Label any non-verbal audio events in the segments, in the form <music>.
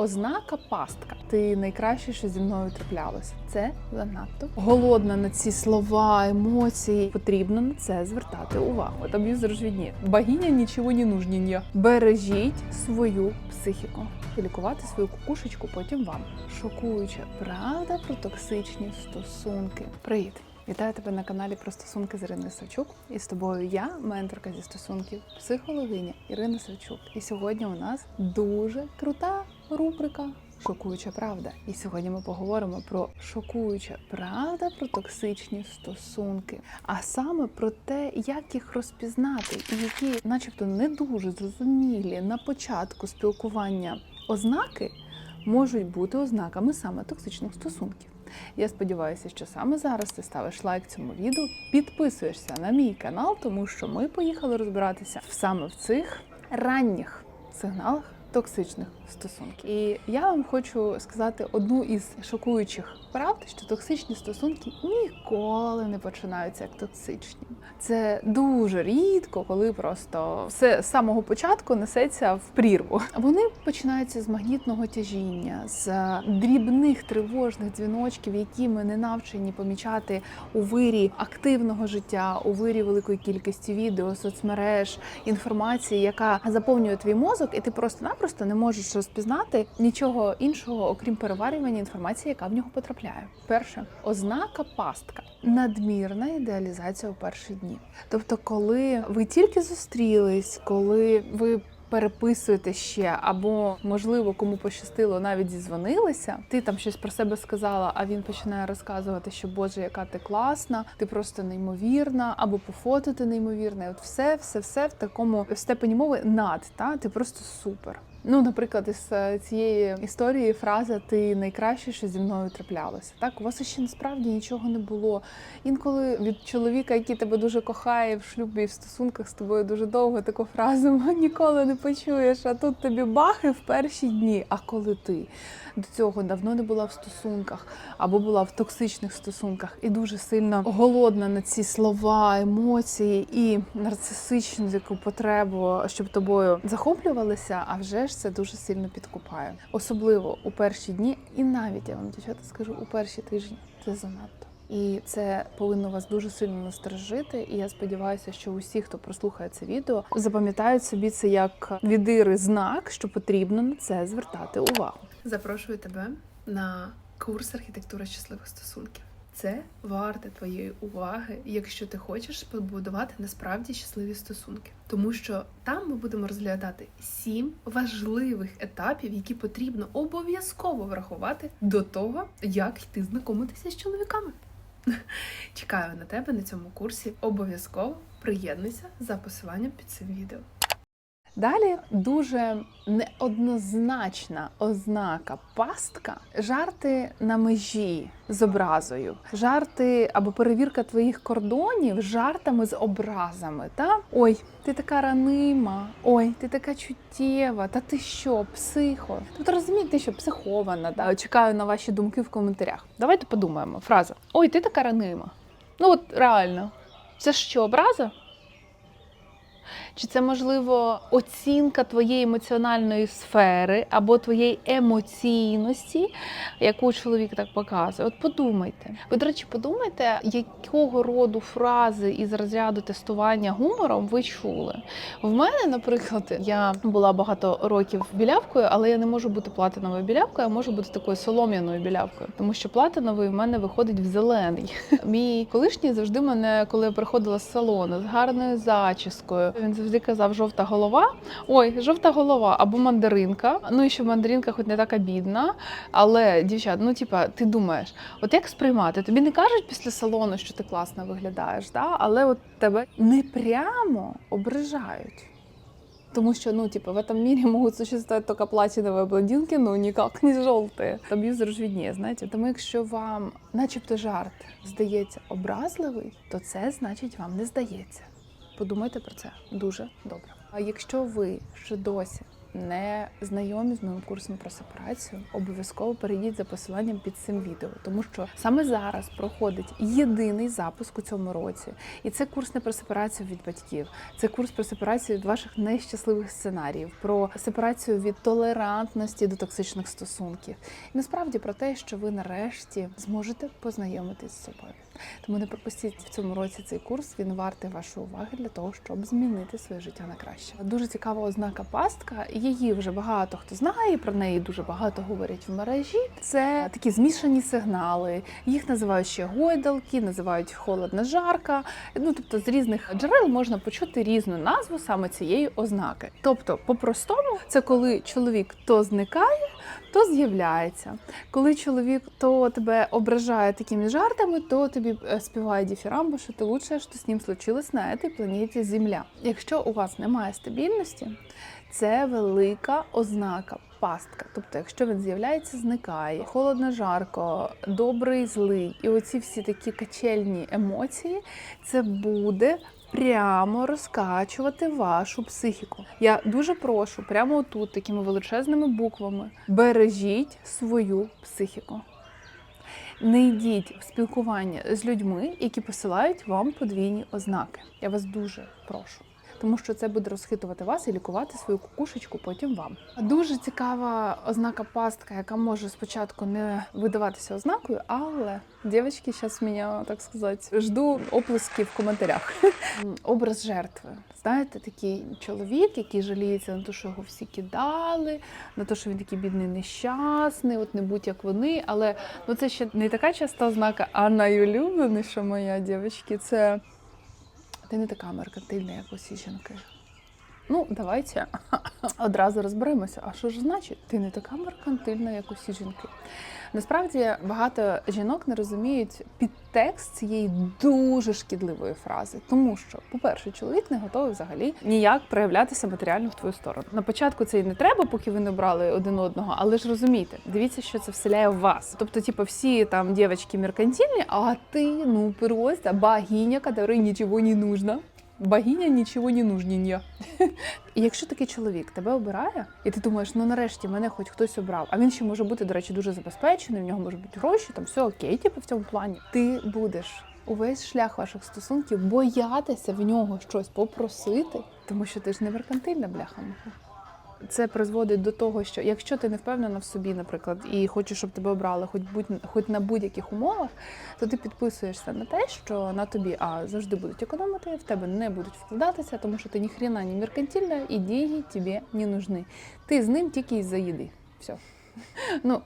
Ознака пастка. Ти найкраще, що зі мною траплялося. Це занадто голодна на ці слова, емоції. Потрібно на це звертати увагу. От аб'юзер ж відні. Богиня нічого не нужні. Бережіть свою психіку. І лікувати свою кукушечку потім вам. Шокуюча правда про токсичні стосунки. Привіт! Вітаю тебе на каналі про стосунки з Іриною Савчук. І з тобою я, менторка зі стосунків, психологиня Ірина Савчук. І сьогодні у нас дуже крута рубрика Шокуюча правда. І сьогодні ми поговоримо про шокуюча правда про токсичні стосунки, а саме про те, як їх розпізнати, і які, начебто, не дуже зрозумілі на початку спілкування ознаки можуть бути ознаками саме токсичних стосунків. Я сподіваюся, що саме зараз ти ставиш лайк цьому відео, підписуєшся на мій канал, тому що ми поїхали розбиратися саме в цих ранніх сигналах токсичних стосунків. І я вам хочу сказати одну із шокуючих правд, що токсичні стосунки ніколи не починаються як токсичні. Це дуже рідко, коли просто все з самого початку несеться в прірву. Вони починаються з магнітного тяжіння, з дрібних тривожних дзвіночків, які ми не навчені помічати у вирі активного життя, у вирі великої кількості відео, соцмереж, інформації, яка заповнює твій мозок, і ти просто-напросто не можеш розпізнати нічого іншого, окрім переварювання інформації, яка в нього потрапляє. Перше ознака пастка надмірна ідеалізація у перші дні. Тобто, коли ви тільки зустрілись, коли ви переписуєте ще, або можливо, кому пощастило, навіть зізвонилися. Ти там щось про себе сказала, а він починає розказувати, що Боже, яка ти класна, ти просто неймовірна, або по фото ти неймовірна. І От все, все, все в такому степені мови над та ти просто супер. Ну, наприклад, із е, цієї історії фраза Ти найкраще, що зі мною траплялося. Так, у вас ще насправді нічого не було. Інколи від чоловіка, який тебе дуже кохає в шлюбі і в стосунках з тобою дуже довго, таку фразу <laughs> ніколи не почуєш. А тут тобі бахи в перші дні. А коли ти до цього давно не була в стосунках або була в токсичних стосунках і дуже сильно голодна на ці слова, емоції і нарцисичну таку потребу, щоб тобою захоплювалися, а вже ж це дуже сильно підкупає. Особливо у перші дні, і навіть я вам дівчата скажу, у перші тижні це занадто. І це повинно вас дуже сильно насторожити. І я сподіваюся, що усі, хто прослухає це відео, запам'ятають собі це як відири знак, що потрібно на це звертати увагу. Запрошую тебе на курс архітектура щасливих стосунків. Це варте твоєї уваги, якщо ти хочеш побудувати насправді щасливі стосунки, тому що там ми будемо розглядати сім важливих етапів, які потрібно обов'язково врахувати до того, як йти знайомитися з чоловіками. Чекаю на тебе на цьому курсі. Обов'язково приєднуйся за посиланням під цим відео. Далі дуже неоднозначна ознака пастка жарти на межі з образою, жарти або перевірка твоїх кордонів жартами з образами. Та ой, ти така ранима, ой, ти така чуттєва, та ти що, психо? Тут розумієте, що психована. Да? Чекаю на ваші думки в коментарях. Давайте подумаємо. Фраза Ой, ти така ранима. Ну от реально, це що, образа? Чи це можливо оцінка твоєї емоціональної сфери або твоєї емоційності, яку чоловік так показує? От подумайте. Ви, до речі, подумайте, якого роду фрази із розряду тестування гумором ви чули. В мене, наприклад, я була багато років білявкою, але я не можу бути платиновою білявкою, я можу бути такою солом'яною білявкою, тому що платиновий в мене виходить в зелений. Мій колишній завжди мене, коли я приходила з салону з гарною зачіскою, він завжди казав жовта голова. Ой, жовта голова або мандаринка. Ну і що мандаринка, хоч не така бідна. Але дівчат, ну типа, ти думаєш, от як сприймати? Тобі не кажуть після салону, що ти класно виглядаєш, да? але от тебе не прямо ображають. Тому що, ну, типа, в этом мире могут существовать только платиновые блондинки, ну никак не желтые. Аб'юзер ж відніє, знаєте. Тому якщо вам, начебто, жарт здається образливий, то це значить вам не здається. Подумайте про це дуже добре. А якщо ви ще досі не знайомі з моїм курсом про сепарацію, обов'язково перейдіть за посиланням під цим відео, тому що саме зараз проходить єдиний запуск у цьому році, і це курс не про сепарацію від батьків, це курс про сепарацію від ваших нещасливих сценаріїв, про сепарацію від толерантності до токсичних стосунків. І насправді про те, що ви нарешті зможете познайомитись з собою. Тому не пропустіть в цьому році цей курс. Він вартий вашої уваги для того, щоб змінити своє життя на краще. Дуже цікава ознака пастка. Її вже багато хто знає. Про неї дуже багато говорять в мережі. Це такі змішані сигнали. Їх називають ще гойдалки, називають холодна жарка. Ну тобто з різних джерел можна почути різну назву саме цієї ознаки. Тобто, по-простому, це коли чоловік то зникає, то з'являється. Коли чоловік то тебе ображає такими жартами, то тобі е, співає діфірамбу, що ти лучше, що з ним случилось на цій планеті Земля. Якщо у вас немає стабільності, це велика ознака. Пастка, тобто, якщо він з'являється, зникає холодно, жарко, добрий, злий, і оці всі такі качельні емоції, це буде прямо розкачувати вашу психіку. Я дуже прошу, прямо тут, такими величезними буквами, бережіть свою психіку. Не йдіть в спілкування з людьми, які посилають вам подвійні ознаки. Я вас дуже прошу. Тому що це буде розхитувати вас і лікувати свою кукушечку потім вам. Дуже цікава ознака пастка, яка може спочатку не видаватися ознакою, але дівчатки, зараз мене, так сказати, жду оплески в коментарях. <laughs> Образ жертви. Знаєте, такий чоловік, який жаліється на те, що його всі кидали, на те, що він такий бідний нещасний, от не будь як вони. Але ну це ще не така часта ознака, а найулюбленіша моя дівчатки, це ти не така меркантильна, як усі жінки. Ну, давайте <laughs> одразу розберемося. А що ж значить? Ти не така меркантильна, як усі жінки. Насправді багато жінок не розуміють підтекст цієї дуже шкідливої фрази, тому що, по-перше, чоловік не готовий взагалі ніяк проявлятися матеріально в твою сторону. На початку це і не треба, поки ви не брали один одного, але ж розумієте, дивіться, що це вселяє в вас. Тобто, типу, всі там дівчатки меркантильні, а ти ну просто богиня, которой нічого не нужно. Богиня нічого не нужніння. І якщо такий чоловік тебе обирає, і ти думаєш, ну нарешті мене хоч хтось обрав, а він ще може бути, до речі, дуже забезпечений, в нього можуть бути гроші, там все окей, типу в цьому плані. Ти будеш увесь шлях ваших стосунків боятися в нього щось попросити, тому що ти ж не меркантильна бляха. Це призводить до того, що якщо ти не впевнена в собі, наприклад, і хочеш, щоб тебе обрали, хоч будь хоч на будь-яких умовах, то ти підписуєшся на те, що на тобі а завжди будуть економити, в тебе не будуть вкладатися, тому що ти ніхрена не меркантильна, і дії тобі не нужны. Ти з ним тільки із-за їди. Все. <laughs> Ну,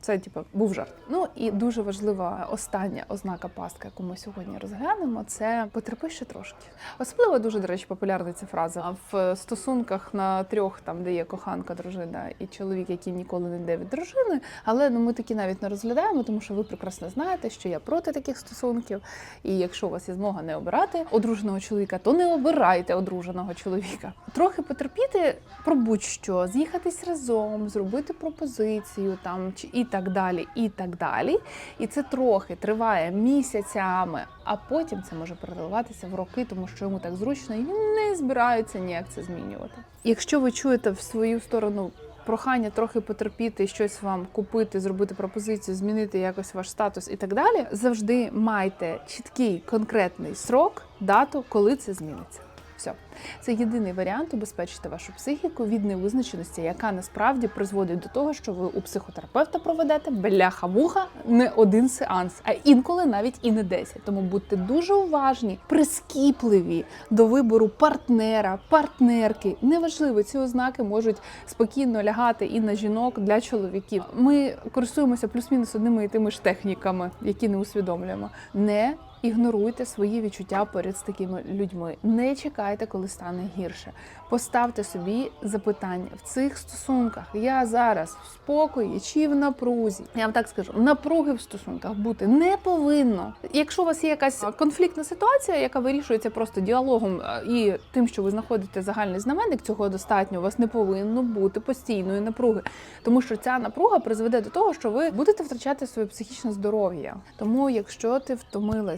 це типу був жарт. Ну і дуже важлива остання ознака пастка, яку ми сьогодні розглянемо, це потерпи ще трошки. Особливо дуже, до речі, популярна ця фраза в стосунках на трьох, там де є коханка, дружина і чоловік, який ніколи не йде від дружини. Але ну ми такі навіть не розглядаємо, тому що ви прекрасно знаєте, що я проти таких стосунків. І якщо у вас є змога не обирати одруженого чоловіка, то не обирайте одруженого чоловіка. Трохи потерпіти про будь-що, з'їхатись разом, зробити пропозицію там чи і так далі, і так далі. І це трохи триває місяцями, а потім це може переливатися в роки, тому що йому так зручно і він не збирається ніяк це змінювати. Якщо ви чуєте в свою сторону. Прохання трохи потерпіти, щось вам купити, зробити пропозицію, змінити якось ваш статус і так далі. Завжди майте чіткий конкретний срок, дату, коли це зміниться. Все, це єдиний варіант убезпечити вашу психіку від невизначеності, яка насправді призводить до того, що ви у психотерапевта проведете бляха-муха не один сеанс, а інколи навіть і не 10. Тому будьте дуже уважні, прискіпливі до вибору партнера, партнерки. Неважливо, ці ознаки можуть спокійно лягати і на жінок для чоловіків. Ми користуємося плюс-мінус одними і тими ж техніками, які не усвідомлюємо. Не Ігноруйте свої відчуття поряд з такими людьми. Не чекайте, коли стане гірше. Поставте собі запитання в цих стосунках. Я зараз в спокої чи в напрузі. Я вам так скажу, напруги в стосунках бути не повинно. Якщо у вас є якась конфліктна ситуація, яка вирішується просто діалогом е, і тим, що ви знаходите загальний знаменник, цього достатньо. У вас не повинно бути постійної напруги, тому що ця напруга призведе до того, що ви будете втрачати своє психічне здоров'я. Тому, якщо ти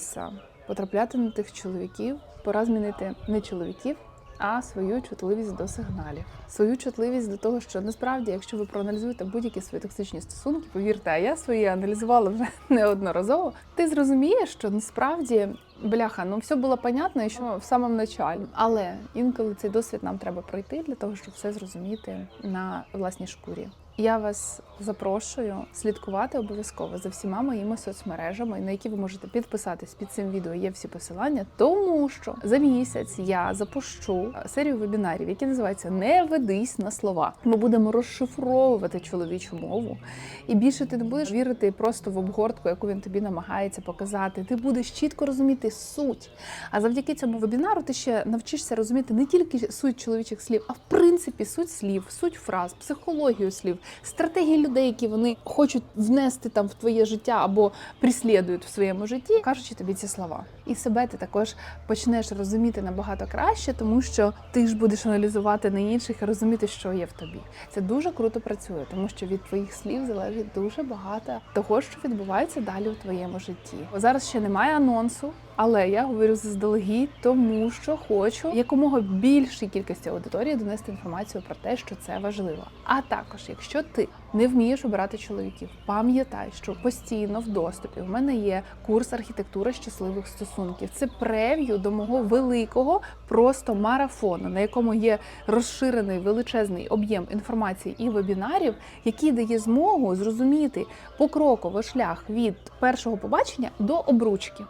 втомилася потрапляти на тих чоловіків, пора змінити не чоловіків, а свою чутливість до сигналів, свою чутливість до того, що насправді, якщо ви проаналізуєте будь-які свої токсичні стосунки, повірте, а я свої аналізувала вже <laughs> неодноразово. Ти зрозумієш, що насправді. Бляха, ну все було понятно, що в самому началі. Але інколи цей досвід нам треба пройти для того, щоб все зрозуміти на власній шкурі. Я вас запрошую слідкувати обов'язково за всіма моїми соцмережами, на які ви можете підписатись під цим відео. Є всі посилання, тому що за місяць я запущу е, серію вебінарів, які називаються Не ведись на слова. Ми будемо розшифровувати чоловічу мову, і більше ти не будеш вірити просто в обгортку, яку він тобі намагається показати. Ти будеш чітко розуміти суть. А завдяки цьому вебінару ти ще навчишся розуміти не тільки суть чоловічих слів, а в принципі суть слів, суть фраз, психологію слів, стратегії людей, які вони хочуть внести там в твоє життя або прислідують в своєму житті, кажучи тобі ці слова. І себе ти також почнеш розуміти набагато краще, тому що ти ж будеш аналізувати на інших і розуміти, що є в тобі. Це дуже круто працює, тому що від твоїх слів залежить дуже багато того, що відбувається далі у твоєму житті. Зараз ще немає анонсу. Але я говорю заздалегідь, тому що хочу якомога більшій кількості аудиторії донести інформацію про те, що це важливо. А також, якщо ти не вмієш обирати чоловіків, пам'ятай, що постійно в доступі в мене є курс архітектури щасливих стосунків. Це прев'ю до мого великого просто марафону, на якому є розширений величезний об'єм інформації і вебінарів, який дає змогу зрозуміти покроково шлях від першого побачення до обручки.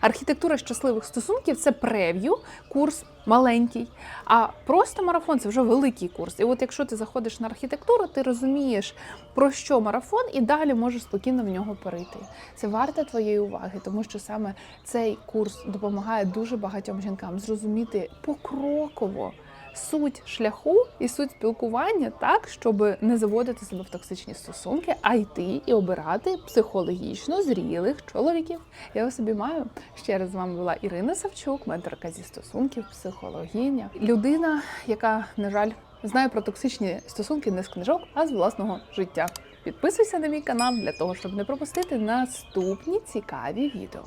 Архітектура щасливих стосунків це прев'ю, курс маленький. А просто марафон це вже великий курс. І от якщо ти заходиш на архітектуру, ти розумієш, про що марафон, і далі можеш спокійно в нього перейти. Це варте твоєї уваги, тому що саме цей курс допомагає дуже багатьом жінкам зрозуміти покроково. Суть шляху і суть спілкування так, щоб не заводити себе в токсичні стосунки, а йти і обирати психологічно зрілих чоловіків. Я вас собі маю. Ще раз з вами була Ірина Савчук, менторка зі стосунків, психологиня, людина, яка, на жаль, знає про токсичні стосунки не з книжок, а з власного життя. Підписуйся на мій канал для того, щоб не пропустити наступні цікаві відео.